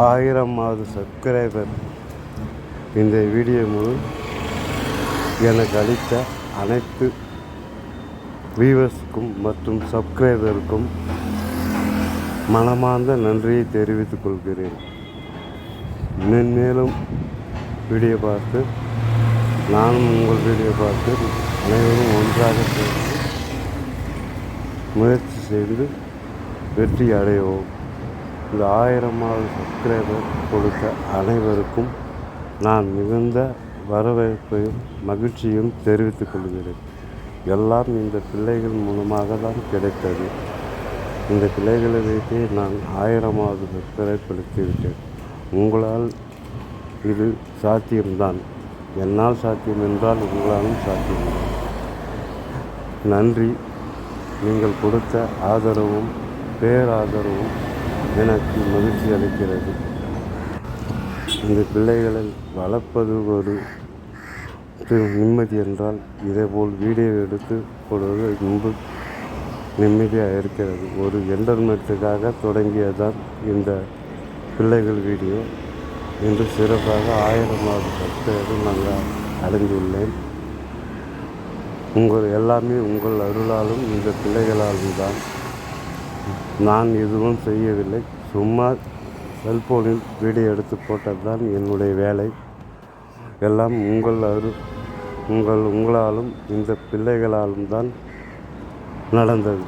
ஆயிரமாவது subscriber இந்த video மூலம் எனக்கு அளித்த அனைத்து வியூவர்ஸுக்கும் மற்றும் சப்ஸ்கிரைபருக்கும் மனமார்ந்த நன்றியை தெரிவித்துக் கொள்கிறேன். மென்மேலும் வீடியோ பார்த்து நானும் உங்கள் வீடியோ பார்த்து அனைவரும் ஒன்றாக சேர்ந்து முயற்சி செய்து வெற்றி அடைவோம். இந்த ஆயிரமாவது சப்ஸ்கிரைபர் கொடுத்த அனைவருக்கும் நான் மிகுந்த வரவேற்பையும் மகிழ்ச்சியும் தெரிவித்துக் கொள்கிறேன். எல்லாம் இந்த பிள்ளைகள் மூலமாக தான் கிடைத்தது. இந்த பிள்ளைகளை வைத்தே நான் ஆயிரமாவது சப்ஸ்கிரைப் படுத்திவிட்டேன் உங்களால் இது சாத்தியம்தான். என்னால் சாத்தியம் என்றால் உங்களாலும் சாத்தியம்தான் நன்றி. நீங்கள் கொடுத்த ஆதரவும் பேராதரவும் எனக்கு மகிழ்ச்சி அளிக்கிறது. இந்த பிள்ளைகளை வளர்ப்பது ஒரு நிம்மதி என்றால் இதேபோல் வீடியோ எடுத்து போடுவது ரொம்ப நிம்மதியாக இருக்கிறது. ஒரு என்டர்மெண்ட்டுக்காக தொடங்கியதான் இந்த பிள்ளைகள் வீடியோ. இன்று சிறப்பாக ஆயிரமாவது பக்தர்கள் நாங்கள் அடைந்துள்ளேன். உங்கள் எல்லாமே உங்கள் அருளாலும் இந்த பிள்ளைகளாலும் தான். நான் எதுவும் செய்யவில்லை. சும்மா செல்போனில் வீடியோ எடுத்து போட்டது தான் என்னுடைய வேலை. எல்லாம் உங்கள் அரு உங்கள் உங்களாலும் இந்த பிள்ளைகளாலும் தான் நடந்தது.